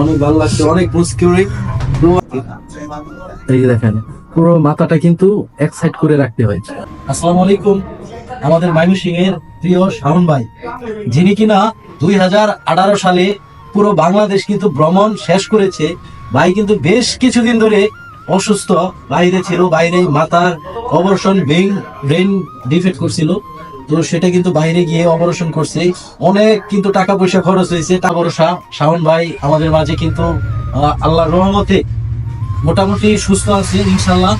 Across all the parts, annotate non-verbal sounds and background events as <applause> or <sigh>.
অনেক ভালো লাগছে, অনেক এই দেখেন, পুরো মাথাটা কিন্তু করে রাখতে আলাইকুম, আমাদের এর প্রিয় শাওন ভাই, যিনি কিনা দুই হাজার আঠারো সালে পুরো বাংলাদেশ কিন্তু ভ্রমণ শেষ করেছে। ভাই কিন্তু বেশ কিছুদিন ধরে অসুস্থ, বাইরে ছিল, বাইরে মাথার ব্রেন ব্রেন ডিফেক্ট করছিল। তো সেটা কিন্তু বাইরে গিয়ে অপারেশন করছে। অনেক কিন্তু টাকা পয়সা খরচ হয়েছে। টাকা ভরসা শাওন ভাই আমাদের মাঝে কিন্তু আল্লাহ রহমতে মোটামুটি সুস্থ আছে ইনশাল্লাহ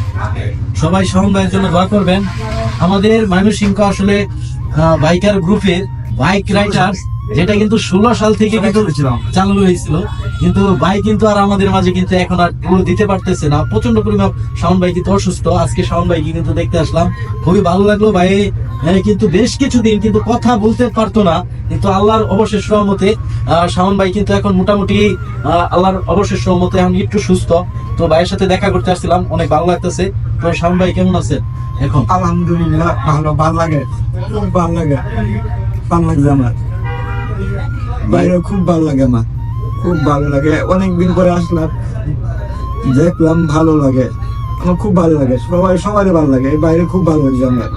সবাই শাওন ভাইয়ের জন্য দোয়া করবেন। আমাদের ময়মনসিংহ আসলে বাইকার গ্রুপের বাইক রাইডার যেটা কিন্তু ষোলো সাল থেকে কিন্তু চালু হয়েছিল। কিন্তু ভাই কিন্তু আর আমাদের মাঝে কিন্তু এখন আর ট্যুর দিতে পারতেছে না। প্রচণ্ড পরিমাণ শাওন ভাই কিন্তু অসুস্থ। আজকে শাওন ভাইকে কিন্তু দেখতে আসলাম। খুবই ভালো লাগল ভাই। কিন্তু বেশ কিছুদিন কিন্তু কথা বলতে পারতো না। কিন্তু আল্লাহর অবশেষ রহমতে আহ, শাওন ভাই কিন্তু এখন মোটামুটি আল্লাহর অবশেষ রহমতে এখন একটু সুস্থ। তো ভাইয়ের সাথে দেখা করতে আসছিলাম। অনেক ভালো লাগতেছে। তো শাওন ভাই কেমন আছেন এখন? আলহামদুলিল্লাহ ভালো। ভালো লাগে। খুব ভালো লাগে। ভালো লাগছে আমার। বাইরে খুব ভালো লাগে আমার খুব ভালো লাগে। অনেকদিন পরে আসলাম। দেখলাম ভালো লাগে। আমার খুব ভালো লাগে। সবাই সবারই ভালো লাগে। বাইরে খুব ভালো লাগছে আমার।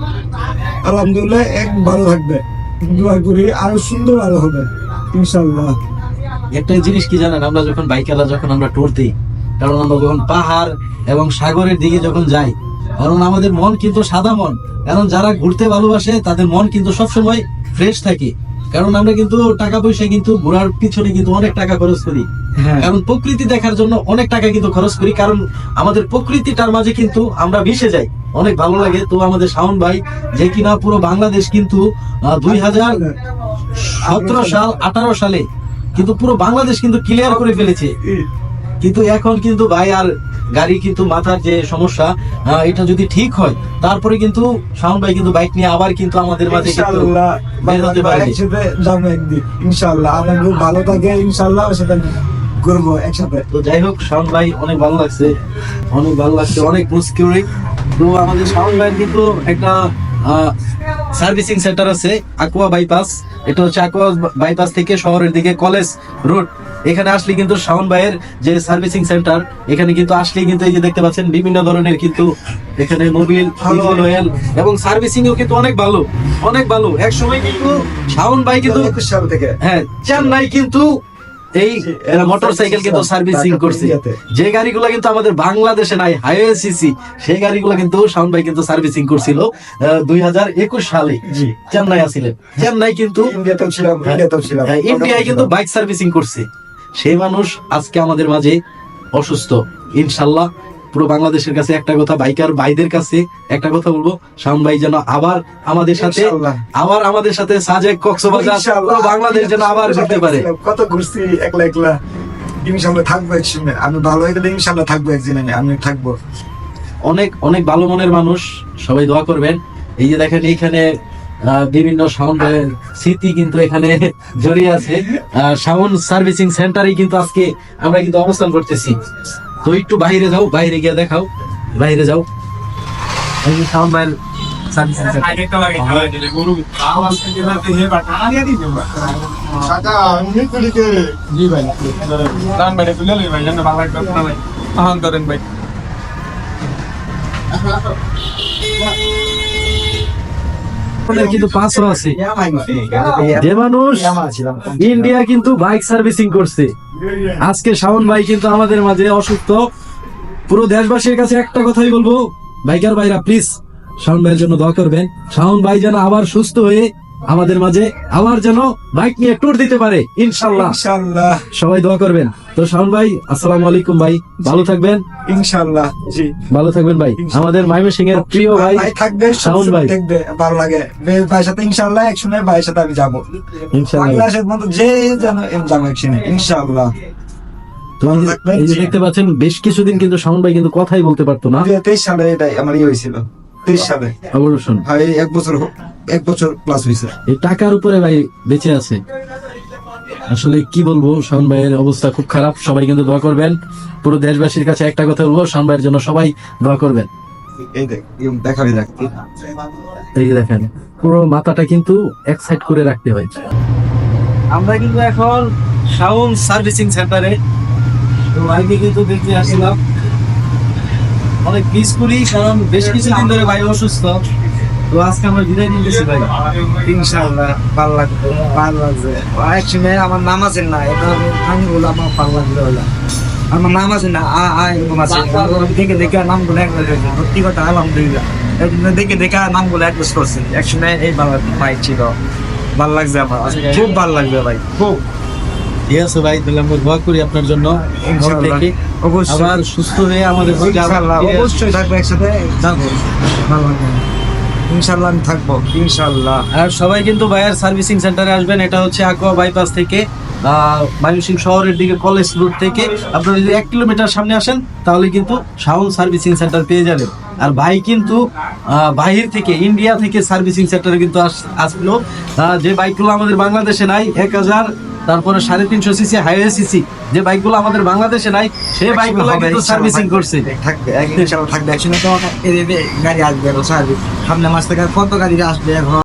আলহামদুলিল্লাহ এক ভালো থাকবে। দোয়া করি আরও সুন্দর আরও হবে। ইনশাল্লাহ একটা জিনিস কি জানেন? আমরা যখন বাইকাররা যখন আমরা ট্যুর দিই কারণ আমরা যখন পাহাড় এবং সাগরের দিকে যখন যাই কারণ আমাদের মন কিন্তু সাদা মন। কারণ যারা ঘুরতে ভালোবাসে তাদের মন কিন্তু সবসময় ফ্রেশ থাকে। কারণ আমরা কিন্তু টাকা পয়সা কিন্তু ঘোরার পিছনে কিন্তু অনেক টাকা খরচ করি। হ্যাঁ। কারণ প্রকৃতি দেখার জন্য অনেক টাকা কিন্তু খরচ করি কারণ আমাদের প্রকৃতিটার মাঝে কিন্তু আমরা মিশে যাই। অনেক ভালো লাগে। তো আমাদের শাওন ভাই যে কিনা পুরো বাংলাদেশ কিন্তু দুই হাজার সতেরো সাল আঠারো সালে কিন্তু পুরো বাংলাদেশ কিন্তু ক্লিয়ার করে ফেলেছে। কিন্তু এখন কিন্তু ভাই আর গাড়ি কিন্তু মাথার যে সমস্যা এটা যদি ঠিক হয় তারপরে কিন্তু শাওন ভাই কিন্তু বাইক নিয়ে আবার কিন্তু আমাদের মাঝে ইনশাল্লাহ বের হতে বাবা, পারে যাব একদিন ইনশাল্লাহ আমার খুব ভালো থাকে ইনশাল্লাহ সেটা করব একসাথে। তো যাই হোক শাওন ভাই অনেক ভালো লাগছে অনেক ভালো লাগছে অনেক মুস্কিউরি তো আমাদের শাওন ভাইয়ের কিন্তু একটা সার্ভিসিং সেন্টার আছে আকুয়া বাইপাস এটা হচ্ছে আকুয়া বাইপাস থেকে শহরের দিকে কলেজ রোড। এখানে আসলে কিন্তু শাওন ভাইয়ের যে সার্ভিসিং সেন্টার এখানে কিন্তু আসলে কিন্তু এই যে দেখতে পাচ্ছেন বিভিন্ন ধরনের কিন্তু এখানে মোবিল ইঞ্জিন অয়েল এবং সার্ভিসিং ও কিন্তু অনেক ভালো অনেক ভালো। এক সময় কিন্তু শাওন ভাই কিন্তু থেকে। হ্যাঁ চেন্নাই কিন্তু এই মোটর সাইকেল কিন্তু সার্ভিসিং করছে। যে গাড়িগুলো কিন্তু আমাদের বাংলাদেশে নাই হাইওয়ে সিসি সেই গাড়িগুলো কিন্তু শাওন ভাই কিন্তু সার্ভিসিং করছিল দুই হাজার একুশ সালে চেন্নাই আসিলেন। চেন্নাই কিন্তু ইন্ডিয়াতেও ছিলাম ইন্ডিয়াতেও ছিলাম। হ্যাঁ, ইন্ডিয়ায় কিন্তু বাইক সার্ভিসিং করছে। সেই মানুষ আজকে আমাদের মাঝে অসুস্থ। ইনশাল্লাহ পুরো বাংলাদেশের কাছে একটা কথা বাইকার ভাইদের কাছে একটা কথা বলব। শাওন ভাই যেন আবার আমাদের সাথে আবার আমাদের সাথে সাজেক কক্সবাজার পুরো বাংলাদেশ যেন আবার ঘুরতে পারে। কত ঘুরছি একলা একলা। ইনশাল্লাহ থাকব একসঙ্গে। আমি ভালো হয়ে গেলে ইনশাল্লাহ থাকব একদিন আমি। আমি থাকব। অনেক অনেক ভালো মনের মানুষ। সবাই দোয়া করবেন। এই যে দেখেন এইখানে বিভিন্ন সাউন্ডের স্মৃতি কিন্তু এখানে <laughs> জড়িয়ে আছে। সাউন্ড সার্ভিসিং সেন্টারে কিন্তু আজকে আমরা কিন্তু অবস্থান করতেছি। তো একটু বাইরে যাও বাইরে গিয়ে দেখাও বাইরে যাও। এই সাউন্ড ভাই। কিন্তু পাঁচশো আছে। যে ইন্ডিয়া কিন্তু বাইক সার্ভিসিং করছে। আজকে শাওন ভাই কিন্তু আমাদের মাঝে অসুস্থ। পুরো দেশবাসীর কাছে একটা কথাই বলব বাইকার ভাইরা প্লিজ শাওন ভাইয়ের জন্য দোয়া করবেন। শাওন ভাই যেন আবার সুস্থ হয়ে আমাদের মাঝে আবার যেন বাইক নিয়ে ট্যুর দিতে পারে ইনশাল্লাহ ইনশাল্লাহ সবাই দোয়া করবেন। তো শাওন ভাই আসসালামু আলাইকুম ভাই। ভালো থাকবেন? ইনশাল্লাহ জি। ভালো থাকবেন ভাই। আমাদের মাইমে সিং এর প্রিয় ভাই ভাই থাকবে শাওন ভাই। দেখবে ভালো লাগে। ভাইয়ের সাথে ইনশাল্লাহ একসঙ্গে ভাইয়ের সাথে আমি যাব। ইনশাল্লাহ যে যেন যাব একসঙ্গে ইনশাল্লাহ এই যে-। দেখতে পাচ্ছেন বেশ কিছুদিন কিন্তু শাওন ভাই কিন্তু কথাই বলতে পারতো না। তেইশ সালে এটাই আমার ইয়ে হয়েছিল তেইশ সালে। অবশ্যই ভাই এক বছর হ- এক বছর প্লাস হয়েছে এই টাকার উপরে ভাই বেঁচে আছে। আসলে কি বলব শাওন ভাইয়ের অবস্থা খুব খারাপ। সবাই কিন্তু দোয়া করবেন। পুরো দেশবাসীর কাছে একটা কথা বলব শাওন ভাইয়ের জন্য সবাই দোয়া করবেন। এই দেখ দেখাবি এই দেখেন পুরো মাথাটা কিন্তু এক সাইড করে রাখতে হয়েছে আমরা কিন্তু এখন শাওন সার্ভিসিং সেন্টারে। তো কিন্তু দেখতে আসছিলাম। অনেক করি কারণ বেশ কিছুদিন ধরে ভাই অসুস্থ। তো আজকে আমরা বিদায় নিতেছি ভাই। ইনশাআল্লাহ ভালো লাগবে ভালো লাগছে এক সময় আমার নাম আছে না এটা আমি বলে আমার ভালো লাগবে হলো আমার নাম আছে না আ আ এরকম আছে। দেখে দেখে একবার হয়েছে। সত্যি কথা আলহামদুলিল্লাহ। দেখে দেখে করছি। এক সময় এই ছিল। ভালো লাগছে আমার। খুব ভালো লাগবে ভাই। খুব। ঠিক আছে ভাই তাহলে আমরা দোয়া করি আপনার জন্য। অবশ্যই। আবার সুস্থ হয়ে আমাদের অবশ্যই। থাকব একসাথে। ভালো লাগবে। ইনশাআল্লাহ আমি থাকব, ইনশাআল্লাহ। আর সবাই কিন্তু ভাইয়ার সার্ভিসিং সেন্টারে আসবেন, এটা হচ্ছে আকোয়া বাইপাস থেকে ময়মনসিংহ শহরের দিকে কলেজ রোড থেকে। আপনারা যদি এক কিলোমিটার সামনে আসেন, তাহলে কিন্তু শাওন সার্ভিসিং সেন্টার পেয়ে যাবেন। আর ভাই কিন্তু বাহির থেকে, ইন্ডিয়া থেকে সার্ভিসিং সেন্টারে কিন্তু আস- আসলো। যে বাইকগুলো আমাদের বাংলাদেশে নাই, এক হাজার তারপরে সাড়ে তিনশো সিসি হাইওয়ে সিসি যে বাইকগুলো আমাদের বাংলাদেশে নাই সেই বাইকগুলো কিন্তু সার্ভিসিং করছে। থাকবে একদিন ইনশাআল্লাহ থাকবে। একসঙ্গে তো গাড়ি আসবে সার্ভিস সামনে মাস থেকে কত গাড়ি আসবে এখন?